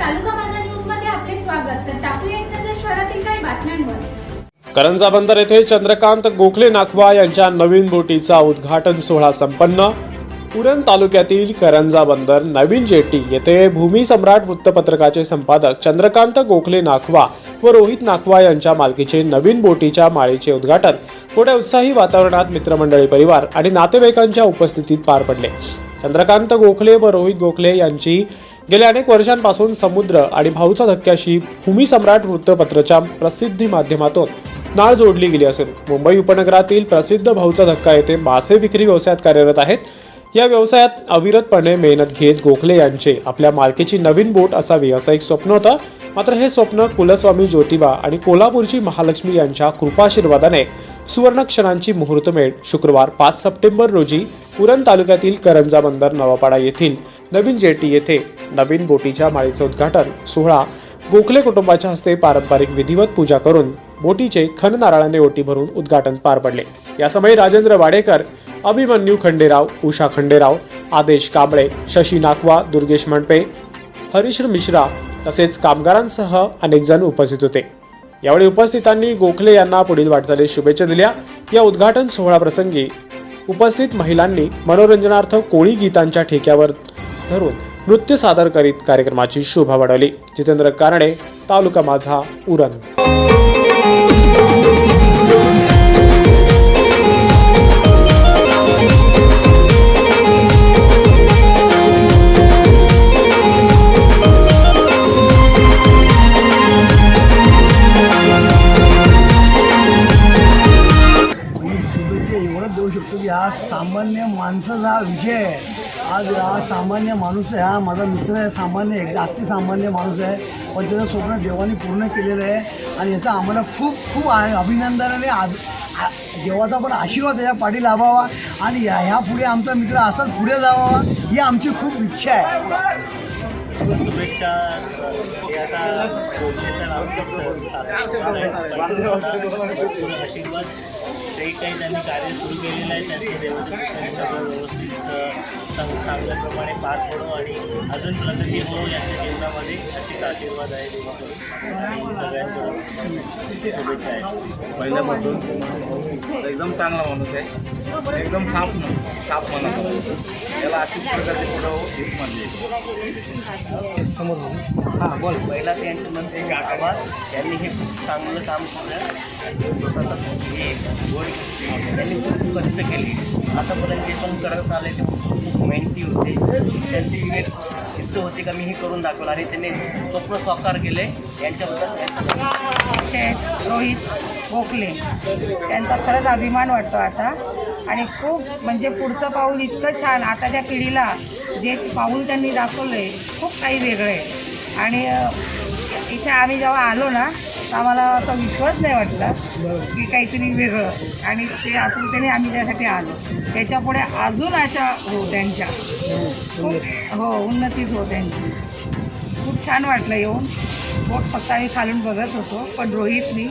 तालुका माझा न्यूजमध्ये आपले स्वागत. तर टाकूया एक नजर शहरातील काही बातम्यांवर. करंजा बंदर येथे चंद्रकांत गोखले नाखवा यांच्या नवीन बोटीचा उद्घाटन सोहळा संपन्न. उरण तालुक्यातील करंजा बंदर नवीन जेटी येथे भूमी सम्राट वृत्तपत्रकाचे संपादक चंद्रकांत गोखले नाखवा व रोहित नाखवा यांच्या मालकीचे नवीन बोटीच्या माळीचे उद्घाटन. मोठ्या उत्साही वातावरणात मित्रमंडळी परिवार आणि नातेवाईकांच्या उपस्थितीत पार पडले. चंद्रकांत गोखले व रोहित गोखले यांची गेल्या अनेक वर्षांपासून समुद्र आणि भाऊचा धक्क्याशी भूमी सम्राट वृत्तपत्राच्या प्रसिद्धी माध्यमातून नाळ जोडली गेली असून मुंबई उपनगरातील प्रसिद्ध भाऊचा धक्का येथे मासे विक्री व्यवसायात कार्यरत आहेत. या व्यवसायात अविरतपणे मेहनत घेत गोखले यांचे आपल्या मालकीची नवीन बोट असावी असं एक स्वप्न होतं. मात्र हे स्वप्न कुलस्वामी ज्योतिबा आणि कोल्हापूरची महालक्ष्मी यांच्या कृपाशीर्वादाने सुवर्ण क्षणांची मुहूर्तमेढ शुक्रवार पाच सप्टेंबर रोजी उरण तालुक्यातील करंजा बंदर नवापाडा येथील नवीन जेटी येथे नवीन बोटीच्या माळीचे उद्घाटन सोहळा गोखले कुटुंबाच्या हस्ते पारंपरिक विधिवत पूजा करून बोटीचे खन नारळाने ओटी भरून उद्घाटन पार पडले. यासमयी राजेंद्र वाडेकर अभिमन्यू खंडेराव उषा खंडेराव आदेश कांबळे शशी नाकवा दुर्गेश मंडपे हरीश मिश्रा तसेच कामगारांसह अनेक जण उपस्थित होते. यावेळी उपस्थितांनी गोखले यांना पुढील वाटचालीस शुभेच्छा दिल्या. या उद्घाटन सोहळा प्रसंगी उपस्थित महिलांनी मनोरंजनार्थ कोळी गीतांच्या ठेक्यावर धरून नृत्य सादर करीत कार्यक्रमाची शोभा वाढवली. जितेंद्र कारणे तालुका माझा उरण. माणसाचा हा विषय आहे. आज हा सामान्य माणूस आहे हा माझा मित्र आहे सामान्य आहे अति सामान्य माणूस आहे. पण त्याचं स्वप्न देवाने पूर्ण केलेलं आहे आणि याचा आम्हाला खूप खूप आहे अभिनंदनाने आज आ- देवाचा पण आशीर्वाद त्याच्या पाठी लाभावा आणि ह्या ह्या पुढे आमचा मित्र असाच पुढे जावा ही आमची खूप इच्छा आहे. शुभेच्छा. आता आशीर्वाद. काही काही त्यांनी कार्य सुरू केलेलं आहे त्यांचं देवस्थान व्यवस्थित चांग चांगल्याप्रमाणे पार पडो आणि अजून प्रगती हो यांच्या जीवनामध्ये अशीच आशीर्वाद आहे शुभेच्छा आहेत. पहिल्यापासून एकदम चांगला माणूस आहे. एकदम साफ साफ माणूस. त्याला अशीच प्रकारचे पुढं हेच म्हणजे हां बोल. पहिला त्यांचं नंतर काकाबा त्यांनी हे खूप चांगलं काम केलं. स्वतःचा हे गोड त्यांनी खूप कष्ट केली. आतापर्यंत जे पण करत आले ते खूप मेहनती होते. त्यांची विवेक इच्छा होती का मी हे करून दाखवलं आणि त्यांनी स्वप्न साकार केले. यांच्याबद्दल रोहित गोखले. त्यांचा खरंच अभिमान वाटतो आता. आणि खूप म्हणजे पुढचं पाऊल इतकं छान आताच्या पिढीला जे पाऊल त्यांनी दाखवलं आहे खूप काही वेगळं आहे. आणि इथे आम्ही जेव्हा आलो ना आम्हाला असा विश्वास नाही वाटला की काहीतरी वेगळं. आणि ते आतुरतेने आम्ही त्यासाठी आलो. त्याच्यापुढे अजून अशा हो त्यांच्या. खूप हो उन्नतीच हो त्यांची. खूप छान वाटलं येऊन. बोट फक्त आम्ही खालून बघत होतो पण रोहितनी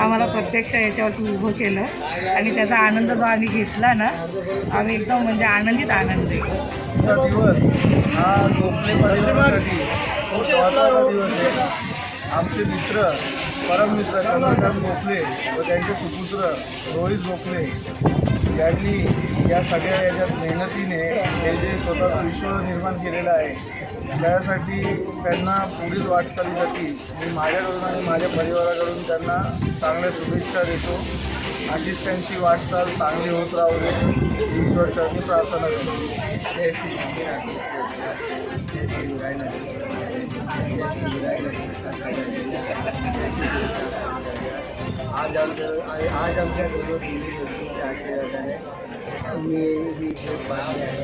आम्हाला प्रत्यक्ष याच्यावरती उभं केलं. आणि त्याचा आनंद जो आम्ही घेतला ना आम्ही एकदम म्हणजे आनंदीत आनंद. दिवस आमचे मित्र परममित्र चंद्रकांत गोखले व त्यांचे सुपुत्र रोहित गोखले यांनी या सगळ्या याच्यात मेहनतीने हे जे स्वतःचं विश्व निर्माण केलेलं आहे. त्यासाठी त्यांना पुढील वाटचालीसाठी मी माझ्याकडून आणि माझ्या परिवाराकडून त्यांना चांगल्या शुभेच्छा देतो. अशीच त्यांची वाटचाल चांगली होत राहू दे. ईश्वरचरणी प्रार्थना करतो जय श्री स्वामीनारायण. जय श्री गुराईनाथ. जय श्री गुराईनाथ. आज आमच्या आज आमच्या गुरु गोष्टीच्या आशीर्वादाने मी ही भेट बांधली आहे.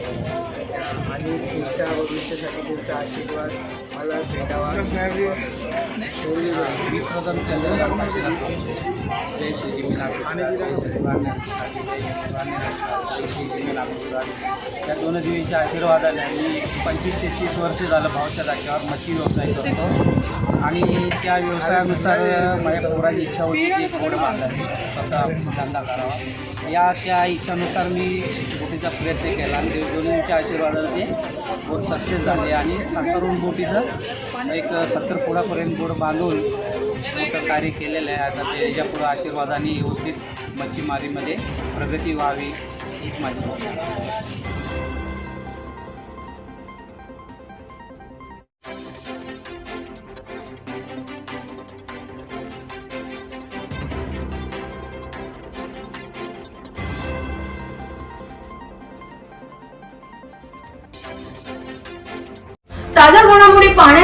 आणि तुमच्या भविष्यासाठी तुमचा आशीर्वाद मला भेटावा. पूर्वी मी प्रथम चंद्रकांत जय श्री या दोन देवीच्या आशीर्वादाने मी पंचवीस ते तीस वर्ष झालं भावच्या जागेवर मच्छी व्यवसाय करतो. आणि त्या व्यवसायानुसार माझ्या पोराची इच्छा होती की एक बांधायची. स्वतः धंदा करावा. या त्या इच्छानुसार मी बोटीचा प्रयत्न केला. आणि देवगुरूंच्या आशीर्वादाने ते बोट सक्सेस झाले आणि तरुण बोटीचं एक सत्तर फुटापर्यंत बोट बांधून मोठं कार्य केलेलं आहे. आता ते याच्यापुढं आशीर्वादाने व्यवस्थित मच्छीमारीमध्ये प्रगती व्हावी हीच माझी